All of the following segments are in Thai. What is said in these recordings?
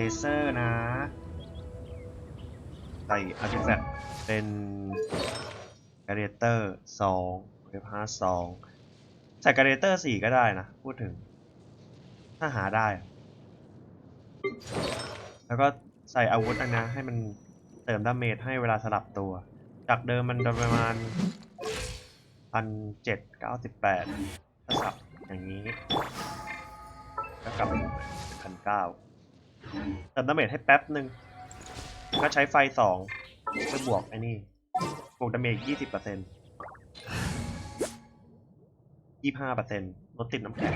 เลเซอร์นะใส่อาร์ติแฟกต์เป็นการเดเตอร์สองเว็บห้าสองใส่การเดเตอร์สี่ก็ได้นะ พูดถึง ถ้าหาได้ แล้วก็ใส่อาวุธอันนะให้มันเติมดาเมจให้เวลาสลับตัว จากเดิมมันประมาณพันเจ็ดเก้าสิบแปดถ้าสับอย่างนี้ก็กลับพันเก้า ติมดาเมจให้แป๊บหนึ่งก็ใช้ไฟสองเพื่อบวกไอ้นี่บวกดาเมจยี่สิบเปอร์เซ็นต์ยี่ห้าเปอร์เซ็นต์ลดติดน้ำแข็ง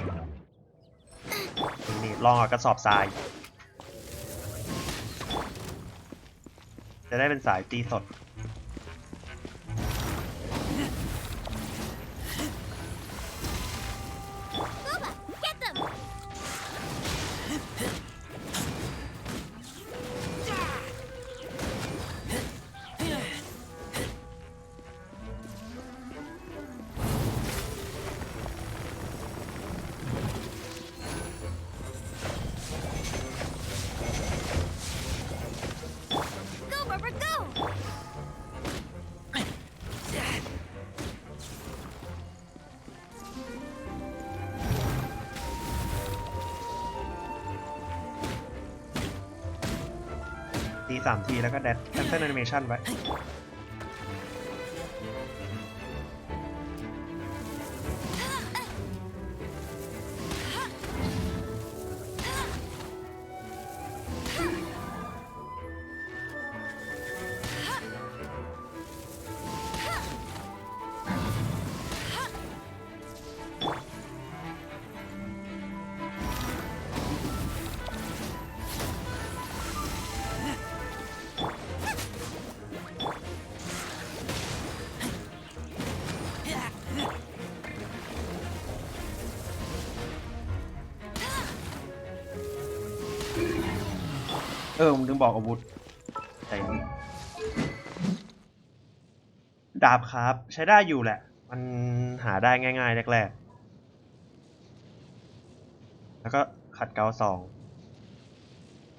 นี่ลองเอากระสอบทราย จะได้เป็นสายตีสด ตีสามทีแล้วก็แดดแคนเซิลแอนิเมชันไว้ ออมึงถึงบอกอาวุธใส่งดาบครับ ใช้ได้อยู่แหละ มันหาได้ง่ายๆแรกๆ แล้วก็ขัดเกลาสอง